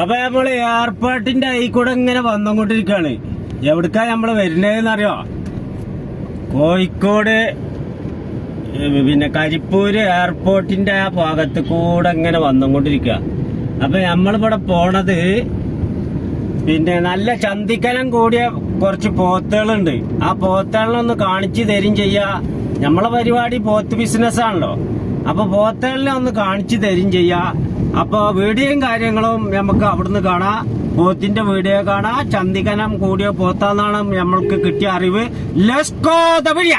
അപ്പൊ നമ്മൾ എയർപോർട്ടിന്റെ കൂടെ ഇങ്ങനെ വന്നുകൊണ്ടിരിക്കാണ് എവിടക്കാ നമ്മൾ വരുന്നതെന്ന് അറിയോ കോഴിക്കോട് പിന്നെ കരിപ്പൂര് എയർപോർട്ടിന്റെ ആ ഭാഗത്ത് കൂടെ ഇങ്ങനെ വന്നുകൊണ്ടിരിക്കുക അപ്പൊ നമ്മളിവിടെ പോണത് പിന്നെ നല്ല ചന്തിക്കനം കൂടിയ കുറച്ച് പോത്തുകളുണ്ട്. ആ പോത്തുകളിനൊന്ന് കാണിച്ചു തരും ചെയ്യാ. നമ്മളെ പരിപാടി പോത്ത് ബിസിനസ് ആണല്ലോ. അപ്പൊ പോത്തുകളിനെ ഒന്ന് കാണിച്ചു തരും ചെയ്യാ. അപ്പൊ വീഡിയോയും കാര്യങ്ങളും നമുക്ക് അവിടുന്ന് കാണാം. പോത്തിന്റെ വീഡിയോ കാണാം. ചന്ദികനം കൂടിയോ പോത്താന്നാണ് നമ്മൾക്ക് കിട്ടിയ അറിവ്. ലെസ്കോ തമിഴിയ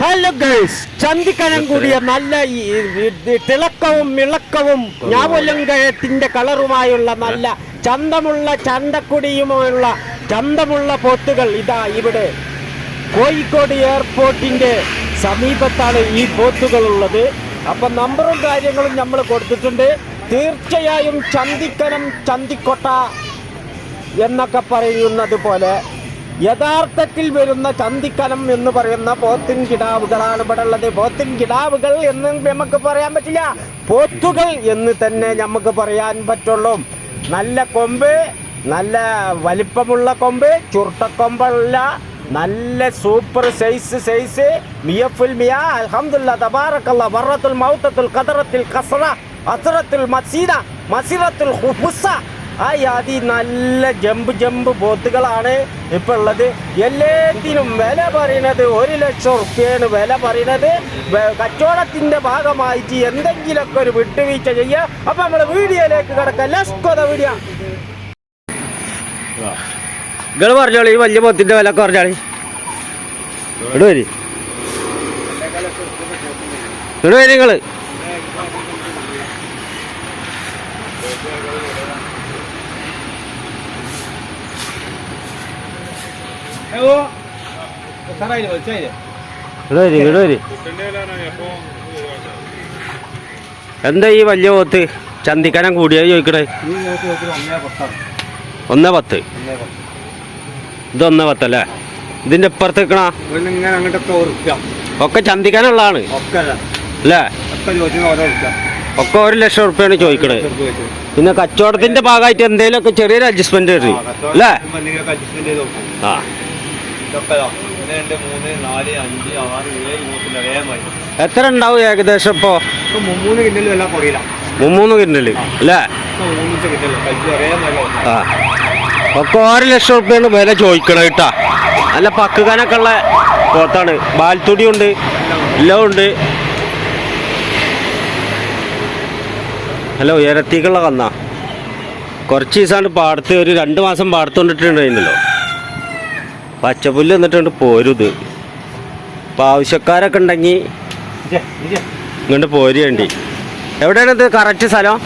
ഹലോ ഗേൾസ് ചന്തിക്കനം കൂടിയ നല്ല തിളക്കവും മിളക്കവും ഞാവലങ്കയത്തിന്റെ കളറുമായുള്ള നല്ല ചന്തമുള്ള ചന്തക്കുടിയുമായുള്ള ചന്തമുള്ള പോത്തുകൾ ഇതാ ഇവിടെ. കോഴിക്കോട് എയർപോർട്ടിന്റെ സമീപത്താണ് ഈ പോത്തുകൾ ഉള്ളത് അപ്പൊ നമ്പറും കാര്യങ്ങളും നമ്മൾ കൊടുത്തിട്ടുണ്ട്. തീർച്ചയായും ചന്തിക്കനം ചന്തിക്കൊട്ട എന്നൊക്കെ പറയുന്നത് പോലെ യഥാർത്ഥത്തിൽ വരുന്ന ചന്തിക്കലം എന്ന് പറയുന്ന പോത്തിൻ കിടാവുകളാണ് ഇവിടെ ഉള്ളത്. പോത്തിൻ കിടാവുകൾ എന്ന് നമുക്ക് പറയാൻ പറ്റില്ല. പോത്തുകൾ എന്ന് തന്നെ നമുക്ക് പറയാൻ പറ്റുള്ളൂ. നല്ല കൊമ്പ് നല്ല വലിപ്പമുള്ള കൊമ്പ് ചുരുട്ടക്കൊമ്പല്ല നല്ല സൂപ്പർ സൈസ് സൈസ് മിയഫുൽ മിയ അലഹമുല്ല തബാറക്കല്ല വറത്തുൽ മൗത്തത്തുൽ ഖദറത്തിൽ കസറ അസറത്തുൽ മസീദ മസീറത്തുൽ ഹുഫുസ ആ യാതി നല്ല ജമ്പ് ജമ്പ് ബോത്തുകളാണ് ഇപ്പൊ ഉള്ളത്. എല്ലാത്തിനും വില പറയണത് ഒരു ലക്ഷം റുപ്യാണ് വില പറയണത് കച്ചവടത്തിന്റെ ഭാഗമായിട്ട് എന്തെങ്കിലുമൊക്കെ ഒരു വിട്ടുവീഴ്ച ചെയ്യുക. അപ്പൊ നമ്മൾ വീഡിയോയിലേക്ക് കിടക്കാം. ലസ്കോത വീഡിയോ നിങ്ങൾ പറഞ്ഞോളി ഈ വലിയ ബോത്തിന്റെ വില കുറഞ്ഞാളി ഇവിടെ വരി. ഇവിടെ വരി നിങ്ങൾ ഇവിടെ വരി ഇവിടെ വരി എന്താ ഈ വലിയ പോത്ത്? ചന്തിക്കാനം കൂടിയ ചോദിക്കണേ. ഒന്നേ പത്ത്. ഇത് ഒന്നേ പത്തല്ലേ? ഇതിന്റെ ഇപ്പുറത്ത് നിൽക്കണ? ഒക്കെ ചന്തിക്കാനുള്ളതാണ്. ഒക്കെ അല്ലേ. ഒക്കെ ഒരു ലക്ഷം റുപ്യാണ് ചോദിക്കണത്. പിന്നെ കച്ചവടത്തിന്റെ ഭാഗമായിട്ട് എന്തെങ്കിലും ഒക്കെ ചെറിയൊരു അഡ്ജസ്റ്റ്മെന്റ് വരും. അല്ലേ? ആ. ഇതൊക്കെ ഇതാ. ഒന്ന് രണ്ട് മൂന്ന് നാല് അഞ്ച് ആറ് ഏഴ് മൂന്ന് വേഗമായി എത്ര ഉണ്ടാവും ഏകദേശം ഇപ്പോ? ഇപ്പൊ മൂന്ന് കിണ്ടലും എല്ലാം കുറയില്ല മുമ്മൂന്ന് കിണ്ടൽ അല്ലേ? മൂന്നിച്ച് കഴിച്ച് ആ. ഒക്കെ ഒരു ലക്ഷം റുപ്യാണ് വില ചോദിക്കണം കേട്ടാ. നല്ല പക്കുകാനൊക്കെ ഉള്ള പോത്താണ്. ബാൽത്തുടി ഉണ്ട് എല്ലാം ഉണ്ട് ഹലോ ഉയരത്തേക്കുള്ള കന്നാ. കുറച്ച് ദിവസമാണ് പാടത്ത് ഒരു രണ്ട് മാസം പാടത്ത് കൊണ്ടിട്ടുണ്ടായിരുന്നല്ലോ. പച്ചപ്പുല്ല് എന്നിട്ടുണ്ട് പോരുത്. ഇപ്പൊ ആവശ്യക്കാരൊക്കെ ഉണ്ടെങ്കിൽ ഇജ്ജ്. ഇങ്ങോട്ട് പോരുകയുണ്ട് എവിടെയാണ് ഇത്? കറക്റ്റ് സ്ഥലം?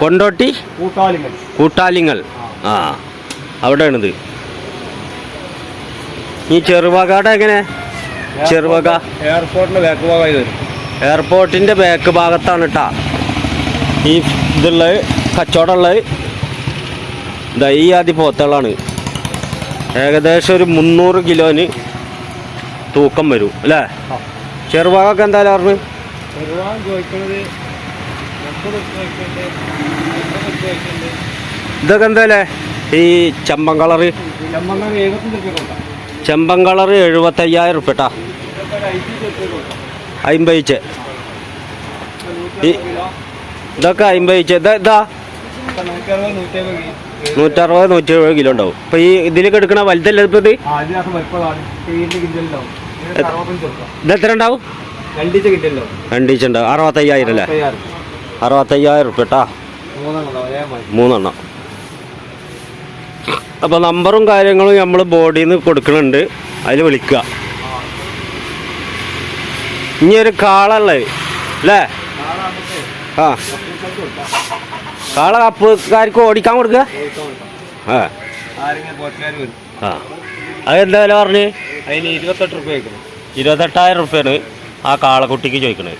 കൊണ്ടോട്ട് കൂട്ടാലിങ്ങൾ ആ. അവിടെയാണിത്. ഈ ചെറുവകയുടെ എങ്ങനെ? ചെറുവക. എയർപോർട്ടിന്റെ ബാക്ക് ഭാഗമായി വരും. എയർപോർട്ടിന്റെ ബാക്ക് ഭാഗത്താണ് കേട്ടാ ഈ ഇതുള്ളത് കച്ചവടമുള്ളത് ഇതാ ഈ ആദ്യ പോത്തുകളാണ്. ഏകദേശം ഒരു മുന്നൂറ് കിലോന് തൂക്കം വരും അല്ലേ? ചെറുവാകൊക്കെ എന്തായാലും പറഞ്ഞു? ഇതൊക്കെ എന്തായാലേ ഈ ചെമ്പൻ കളറ്? ചെമ്പൻ കളറ് എഴുപത്തയ്യായിരം അയ്യായിരം ഇതൊക്കെ ഈ- കിലോ. ഇതൊക്കെ അമ്പയിച്ച് ഇതാ നൂറ്ററുപത് നൂറ്റി എഴുപത് കിലോ ഉണ്ടാവും. അപ്പൊ ഈ ഇതിലേക്ക് എടുക്കണ വലുതല്ലേ ഇപ്പൊ ഇത് എത്ര? ഉണ്ടാവും? രണ്ടീച്ച ഉണ്ടാവും. അറുപത്തയ്യായിരം അല്ലേ? അറുപത്തയ്യായിരം ഉറുപ്പ്യ കേട്ടാ മൂന്നെണ്ണം അപ്പൊ നമ്പറും കാര്യങ്ങളും നമ്മൾ ബോഡിയിൽ നിന്ന് കൊടുക്കുന്നുണ്ട് അതിൽ വിളിക്കുക ഇനി ഒരു കാളല്ലേ അല്ലേ? ആ. കാള കപ്പുകാർക്ക് ഓടിക്കാൻ കൊടുക്കുക? ഓടിക്കാൻ കൊടുക്കാം ആ. അതെന്താ വില പറഞ്ഞ്? അതിന് ഇരുപത്തെട്ട് റുപ്യ ഇരുപത്തെട്ടായിരം റുപ്യാണ് ആ കാളക്കുട്ടിക്ക് ചോദിക്കണത്.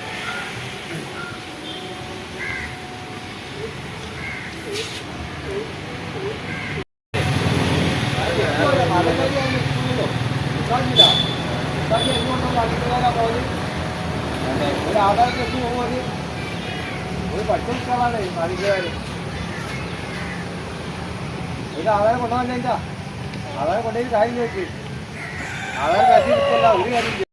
ഒരു ആധാർ ടെസ്റ്റ് പോകുമ്പോൾ ഒരു പഠിച്ച കുട്ടികളാണ് നാലിക്കുകാര് ഒരു ആധാരം കൊണ്ടുവന്നില്ല ആധാരം കൊണ്ടുപോയി കാര്യം ചോദിച്ചു ആധാരം കത്തി കിട്ടില്ല ഒരു കാര്യം